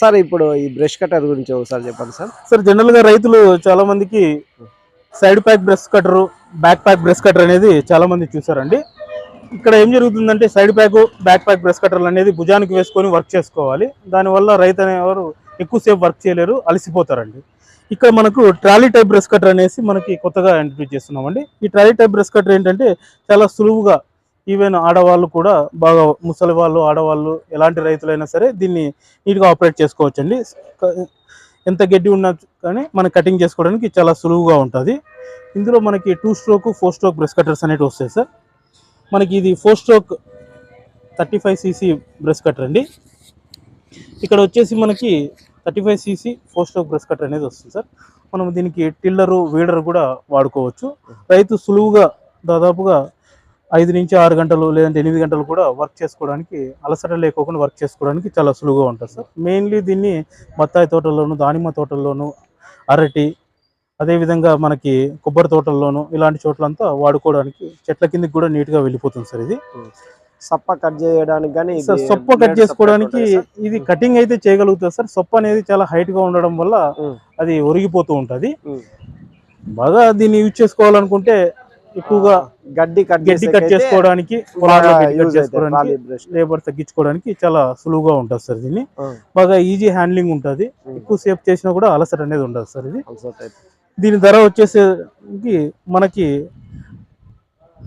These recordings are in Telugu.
సార్ ఇప్పుడు ఈ బ్రష్ కట్టర్ గురించి ఒకసారి చెప్పండి సార్. సార్ జనరల్గా రైతులు చాలా మందికి side pack brush cutter back pack brush cutter అనేది చాలా మంది చూసారండి. ఇక్కడ ఏం జరుగుతుందంటే side pack back pack brush కట్టర్లు అనేది భుజానికి వేసుకొని వర్క్ చేసుకోవాలి. దానివల్ల రైతు అనేవారు ఎక్కువసేపు వర్క్ చేయలేరు అలసిపోతారండి. ఇక్కడ మనకు ట్రాలీ టైప్ బ్రష్ కట్టర్ అనేసి మనకి కొత్తగా ఇంట్రడ్యూస్ చేస్తున్నామండి. ఈ ట్రాలీ టైప్ బ్రష్ కట్టర్ ఏంటంటే చాలా సులువుగా ఈవెన్ ఆడవాళ్ళు కూడా బాగా ముసలి వాళ్ళు ఆడవాళ్ళు ఎలాంటి రైతులైనా సరే దీన్ని నీట్గా ఆపరేట్ చేసుకోవచ్చండి. ఎంత గడ్డి ఉన్నా కానీ మనం కటింగ్ చేసుకోవడానికి చాలా సులువుగా ఉంటుంది. ఇందులో మనకి two stroke four stroke brush cutters అనేవి వస్తాయి సార్. మనకి ఇది four stroke thirty five CC brush cutter అండి. ఇక్కడ వచ్చేసి మనకి thirty five CC four stroke brush cutter అనేది వస్తుంది సార్. మనం దీనికి టిల్లరు వీడర్ కూడా వాడుకోవచ్చు. రైతు సులువుగా దాదాపుగా ఐదు నుంచి ఆరు గంటలు లేదంటే ఎనిమిది గంటలు కూడా వర్క్ చేసుకోవడానికి అలసట లేకోకుండా వర్క్ చేసుకోవడానికి చాలా సులువుగా ఉంటుంది సార్. మెయిన్లీ దీన్ని బత్తాయి తోటల్లోను దానిమ్మ తోటల్లోను అరటి అదేవిధంగా మనకి కొబ్బరి తోటల్లోను ఇలాంటి చోట్లంతా వాడుకోవడానికి చెట్ల కిందకి కూడా నీట్గా వెళ్ళిపోతుంది సార్ ఇది. సప్ప కట్ చేయడానికి కానీ సొప్ప కట్ చేసుకోవడానికి ఇది కటింగ్ అయితే చేయగలుగుతుంది సార్. సొప్ప అనేది చాలా హైట్గా ఉండడం వల్ల ఉమ్. అది ఒరిగిపోతూ ఉంటది. బాగా దీన్ని యూజ్ చేసుకోవాలనుకుంటే ఎక్కువగా గడ్డి కట్ గడ్డి కట్ చేసుకోవడానికి లేబర్ తగ్గించుకోవడానికి చాలా సులువుగా ఉంటుంది సార్ దీన్ని. బాగా ఈజీ హ్యాండ్లింగ్ ఉంటుంది. ఎక్కువ సేపు చేసినా కూడా అలసట అనేది ఉండదు సార్ ఇది. దీని ధర వచ్చేసరికి మనకి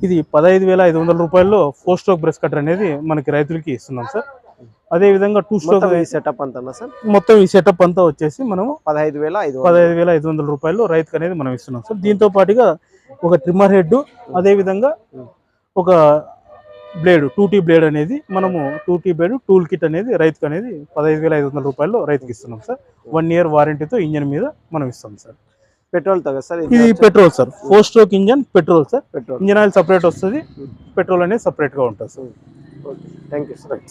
ఇది పదహైదు వేల ఐదు వందల రూపాయల్లో ఫోర్ స్ట్రోక్ బ్రష్ కట్టర్ అనేది మనకి రైతులకి ఇస్తున్నాం సార్. అదే విధంగా టూ స్ట్రోక్ సెటప్ అంతా సార్? మొత్తం ఈ సెటప్ అంతా వచ్చేసి మనము పదహైదు వేల ఐదు. పదహైదు వేల ఐదు వందల రూపాయలు రైతుకు అనేది మనం ఇస్తున్నాం. సార్ దీంతో పాటుగా ఒక ట్రిమ్మర్ హెడ్ అదే విధంగా ఒక బ్లేడ్ టూ టీ బ్లేడ్ అనేది మనము two T blade tool kit అనేది రైతుకు అనేది పదహైదు వేల ఐదు వందల రూపాయలు రైతుకి ఇస్తున్నాం సార్. వన్ ఇయర్ వారంటీతో ఇంజన్ మీద మనం ఇస్తాం సార్. Petrol sir? ఇది petrol sir. Four stroke engine petrol sir. Petrol. Engine oil separate వస్తుంది. పెట్రోల్ అనేది separate గా ఉంటుంది సార్. Thank you sir